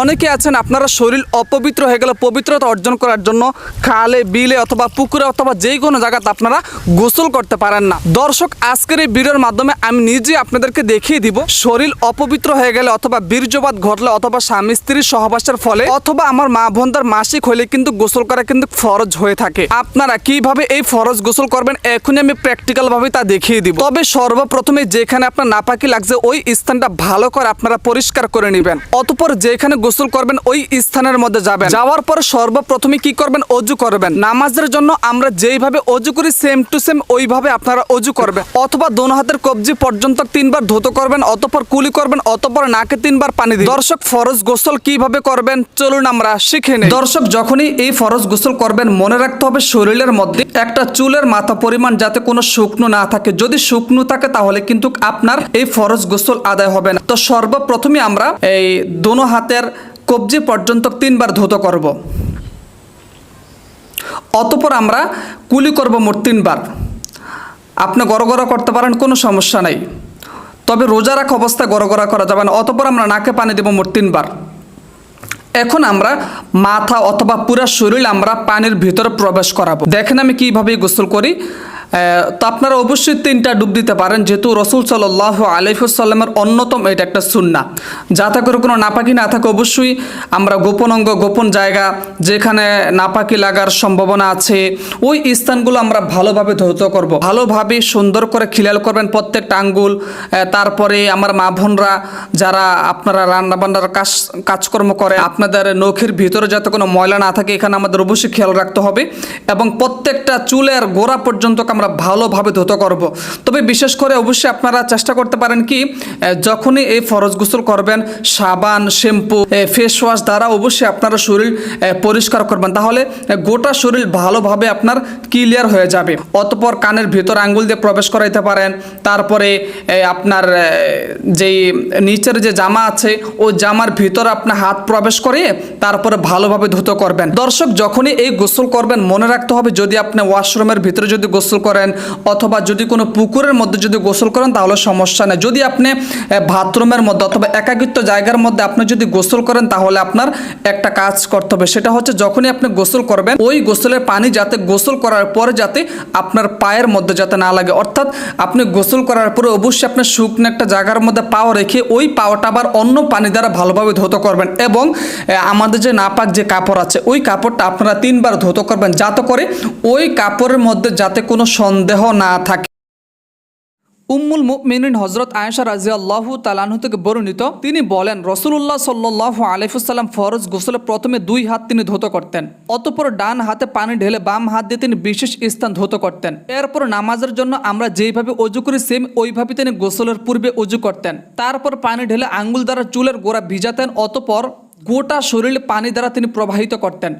অনেকে আছেন, আপনারা শরীর অপবিত্র হয়ে গেলে পবিত্রতা অর্জন করার জন্য খালে, বিলে অথবা পুকুরে অথবা যে কোনো জায়গাতে আপনারা গোসল করতে পারেন না। দর্শক, আজকের এই ভিডিওর মাধ্যমে আমি নিজে আপনাদেরকে দেখিয়ে দিব, শরীর অপবিত্র হয়ে গেলে অথবা বীর্যপাত ঘটলে অথবা স্বামী স্ত্রীর সহবাসের ফলে অথবা আমার মা বোনদের মাসিক হলে কিন্তু গোসল করা কিন্তু ফরজ হয়ে থাকে। আপনারা কীভাবে এই ফরজ গোসল করবেন, এখনই আমি প্র্যাকটিক্যাল ভাবে তা দেখিয়ে দিব। তবে সর্বপ্রথমে যেখানে আপনার নাপাকি লাগছে, ওই স্থানটা ভালো করে আপনারা পরিষ্কার করে নেবেন। অতপর যেখানে গোসল করবেন, ওই স্থানের মধ্যে যাবেন। যাওয়ার পর সর্বপ্রথমে কি করবেন? অজু করবেন। নামাজের জন্য আমরা যেইভাবে অজু করি সেম টু সেম ওইভাবে আপনারা অজু করবেন। অথবা দোনো হাতের কবজি পর্যন্ত তিনবার ধুতো করবেন, অতপর কুলি করবেন, অতপর নাকে তিনবার পানি দিন দর্শক, ফরজ গোসল কীভাবে করবেন? চলুন আমরা শিখে নিই। দর্শক, যখনই এই ফরজ গোসল করবেন, মনে রাখতে হবে শরীরের মধ্যে একটা চুলের মাথা পরিমাণ যাতে কোনো শুকনো না থাকে। যদি শুকনো থাকে, তাহলে কিন্তু আপনার এই ফরজ গোসল আদায় হবে না। তো সর্বপ্রথমে আমরা এই দোনো হাতের কবজি পর্যন্ত তিনবার ধুতো করব। অতপর আমরা কুলি করব মোট তিনবার। আপনি গড়গড়া করতে পারেন, কোনো সমস্যা নাই। তবে রোজা রাখা অবস্থায় গড়গড়া করা যাবে না। অতপর আমরা নাকে পানি দেবো মোট তিনবার। এখন আমরা মাথা অথবা পুরো শরীর আমরা পানির ভিতরে প্রবেশ করাবো। দেখেন আমি কীভাবে গোসল করি। তো আপনারা অবশ্যই তিনটা ডুব দিতে পারেন, যেহেতু রসুল সাল্লাহ আলহিসাল্লামের অন্যতম এটা একটা সুন্না। যাতে করে কোনো নাপাকি না থাকে অবশ্যই আমরা গোপন অঙ্গ, গোপন জায়গা, যেখানে নাপাকি লাগার সম্ভাবনা আছে, ওই স্থানগুলো আমরা ভালোভাবে ধৌত করব। ভালোভাবে সুন্দর করে খিলাল করবেন প্রত্যেকটা আঙ্গুল তারপরে আমার মা বোনরা যারা আপনারা রান্না বান্নার কাজ, কাজকর্ম করে, আপনাদের নখের ভিতরে যাতে কোনো ময়লা না থাকে, এখানে আমাদের অবশ্যই খেয়াল রাখতে হবে। এবং প্রত্যেকটা চুলের গোড়া পর্যন্ত আমরা ভালোভাবে ধুতো করব। তবে বিশেষ করে অবশ্যই আপনারা চেষ্টা করতে পারেন কি যখনই এই ফরজ গোসল করবেন, সাবান, শ্যাম্পু ফেস ওয়াশ দ্বারা অবশ্যই আপনারা শরীর পরিষ্কার করবেন। তাহলে গোটা শরীর ভালোভাবে আপনার ক্লিয়ার হয়ে যাবে। অতপর কানের ভিতর আঙ্গুল দিয়ে প্রবেশ করাইতে পারেন। তারপরে আপনার যেই নিচের যে জামা আছে ও জামার ভিতর আপনার হাত প্রবেশ করে তারপরে ভালোভাবে ধুতো করবেন। দর্শক, যখনই এই গোসল করবেন, মনে রাখতে হবে যদি আপনি ওয়াশরুমের ভিতরে যদি গোসল করেন অথবা যদি কোনো পুকুরের মধ্যে যদি গোসল করেন, তাহলে সমস্যা নেই। যদি আপনি বাথরুমের মধ্যে অথবা একাকিত্ব জায়গার মধ্যে আপনি যদি গোসল করেন, তাহলে আপনার একটা কাজ করতে হবে। সেটা হচ্ছে যখনই আপনি গোসল করবেন, ওই গোসলের পানি যাতে গোসল করার পরে যাতে আপনার পায়ের মধ্যে যাতে না লাগে। অর্থাৎ আপনি গোসল করার পরে অবশ্যই আপনার শুকনো একটা জায়গার মধ্যে পাও রেখে ওই পাওয়াটা আবার অন্য পানি দ্বারা ভালোভাবে ধৌত করবেন এবং আমাদের যে নাপাক যে কাপড় আছে, ওই কাপড়টা আপনারা তিনবার ধৌত করবেন। যাতে করে ওই কাপড়ের মধ্যে যাতে কোনো সন্দেহ না থাকে। উম্মুল মুমিনিন হজরত আয়েশা রাজি আল্লাহ তালাহু থেকে বর্ণিত, তিনি বলেন রসুল্লাহ সাল্লাহ আলিফুসাল্লাম ফরজ গোসলে প্রথমে দুই হাত তিনি ধৌত করতেন, অতপর ডান হাতে পানি ঢেলে বাম হাত দিয়ে তিনি বিশেষ স্থান ধৌত করতেন। এরপর নামাজের জন্য আমরা যেইভাবে অজু করি, সেম ওইভাবে তিনি গোসলের পূর্বে অজু করতেন। তারপর পানি ঢেলে আঙ্গুল দ্বারা চুলের গোড়া ভিজাতেন, অতপর গোটা শরীরে পানি দ্বারা তিনি প্রবাহিত করতেন।